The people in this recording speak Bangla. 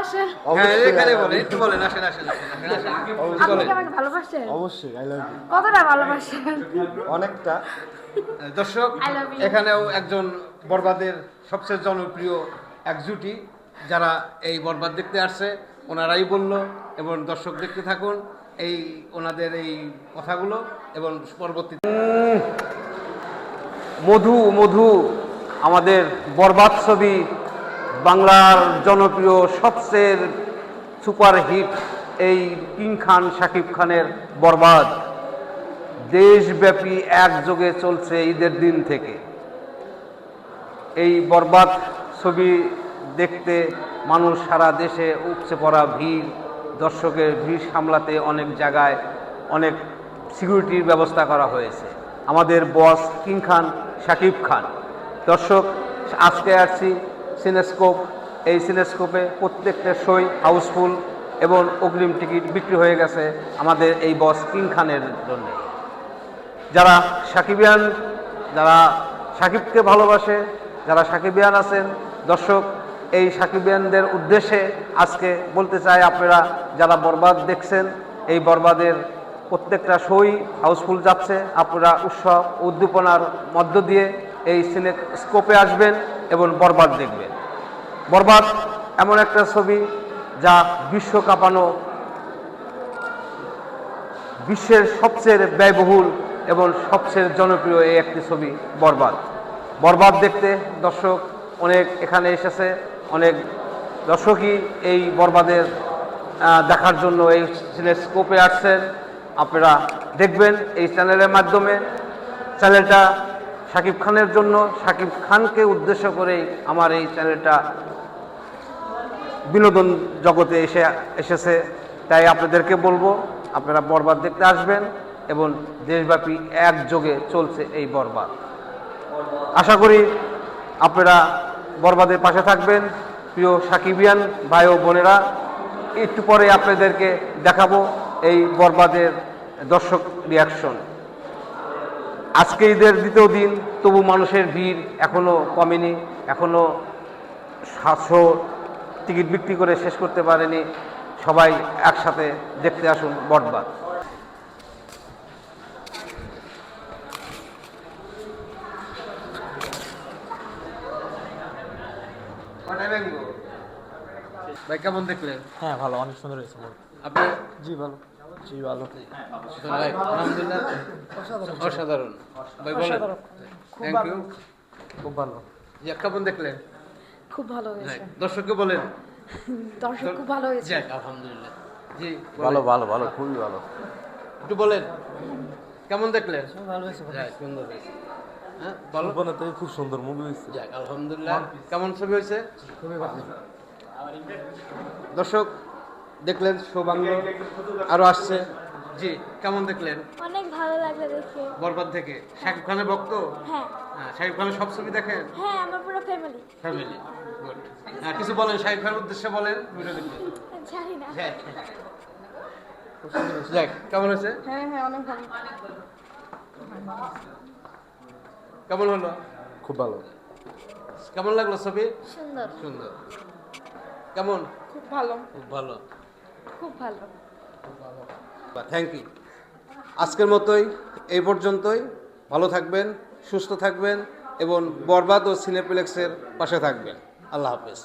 ভালোবাসেন হ্যাঁ অবশ্যই। আই লাভ কতটা ভালোবাসেন? অনেকটা। দর্শক. এখানেও একজন বরবাদের সবচেয়ে জনপ্রিয় এক জুটি যারা এই বরবাদ দেখতে আসছে ওনারাই বলল এবং দর্শক দেখতে থাকুন এই ওনাদের এই কথাগুলো এবং পরবর্তীতে মধু মধু আমাদের বরবাদ ছবি বাংলার জনপ্রিয় সবচেয়ে সুপারহিট এই কিং খান, শাকিব খানের বরবাদ। দেশব্যাপী একযোগে চলছে ঈদের দিন থেকে। এই বরবাদ ছবি দেখতে মানুষ সারা দেশে উপচে পড়া ভিড়, দর্শকের ভিড় সামলাতে অনেক জায়গায় অনেক সিকিউরিটির ব্যবস্থা করা হয়েছে। আমাদের বস কিং খান, শাকিব খান। দর্শক, আজকে আসছি সিনেস্কোপ, এই সিনেস্কোপে প্রত্যেকটা শোই হাউসফুল এবং অগ্রিম টিকিট বিক্রি হয়ে গেছে আমাদের এই বস কিং খানের জন্য। যারা সাকিবিয়ান যারা সাকিবকে ভালোবাসে, যারা সাকিবিয়ান আছেন, দর্শক, এই সাকিবিয়ানদের উদ্দেশ্যে আজকে বলতে চাই আপনারা যারা বরবাদ দেখছেন, এই বরবাদের প্রত্যেকটা শোই হাউসফুল যাচ্ছে। আপনারা উৎসব, উদ্দীপনার মধ্য দিয়ে এই সিনে স্কোপে আসবেন। এবং বরবাদ দেখবেন বরবাদ এমন একটা ছবি যা বিশ্ব কাঁপানো বিশ্বের সবচেয়ে ব্যয়বহুল এবং সবচেয়ে জনপ্রিয় এই একটি ছবি, বরবাদ। বরবাদ দেখতে দর্শক অনেক এখানে এসেছে, অনেক দর্শকই এই বরবাদের দেখার জন্য এই স্কোপে আসছেন। আপনারা দেখবেন এই চ্যানেলের মাধ্যমে। চ্যানেলটা শাকিব খানের জন্য শাকিব খানকে উদ্দেশ্য করেই আমার এই চ্যানেলটা বিনোদন জগতে এসে এসেছে। তাই আপনাদেরকে বলব, আপনারা বরবাদ দেখতে আসবেন এবং দেশব্যাপী একযোগে চলছে এই বরবাদ। আশা করি আপনারা বরবাদের পাশে থাকবেন। প্রিয় সাকিবিয়ান ভাই ও বোনেরা, একটু পরে আপনাদেরকে দেখাবো এই বরবাদের দর্শক রিয়াকশন আজকে ঈদের দ্বিতীয় দিন তবু মানুষের ভিড় এখনও কমেনি এখনও সাতশো টিকিট বিক্রি করে শেষ করতে পারেনি সবাই একসাথে দেখতে আসুন বটবাদ। ভাই কেমন দেখলেন? হ্যাঁ ভালো অনেক সুন্দর হয়েছে। আপনি? জি ভালো। জি ভালো। ভাই, আলহামদুলিল্লাহ। অসাধারণ। ভাই বলেন। থ্যাংক ইউ খুব ভালো। যে কেমন দেখলেন? খুব ভালো হয়েছে। হ্যাঁ, দর্শককে বলেন। দর্শক খুব ভালো হয়েছে। যাক আলহামদুলিল্লাহ। জি ভালো ভালো ভালো খুবই ভালো। একটু বলেন। কেমন দেখলেন? ভালো হয়েছে। সুন্দর হয়েছে। হ্যাঁ বলো। বলব খুব সুন্দর মুভি হয়েছে। যাক আলহামদুলিল্লাহ। কেমন ছবি হয়েছে? খুবই ভালো। দর্শক দেখলেন সৌভাগ্য আরও আসছে। জি কেমন দেখলেন? অনেক ভালো লাগল দেখে। বরবাদ থেকে। শাকিব খানের ভক্ত? হ্যাঁ। হ্যাঁ শাকিব খানের সব ছবি দেখেন? হ্যাঁ আমার পুরো ফ্যামিলি ফ্যামিলি গুড হ্যাঁ কিছু বলেন শাকিব খানের উদ্দেশ্যে বলেন ভিডিও দেখবেন জানি না। হ্যাঁ। যাক কেমন হয়েছে? হ্যাঁ হ্যাঁ অনেক ভালো। কেমন হলো? খুব ভালো। কেমন লাগল ছবি? সুন্দর। সুন্দর। কেমন? খুব ভালো। খুব ভালো। খুব ভালো। থ্যাংক ইউ আজকের মতোই, এই পর্যন্তই। ভালো থাকবেন, সুস্থ থাকবেন এবং বরবাদ ও সিনেপ্লেক্সের পাশে থাকবেন। আল্লাহ হাফেজ।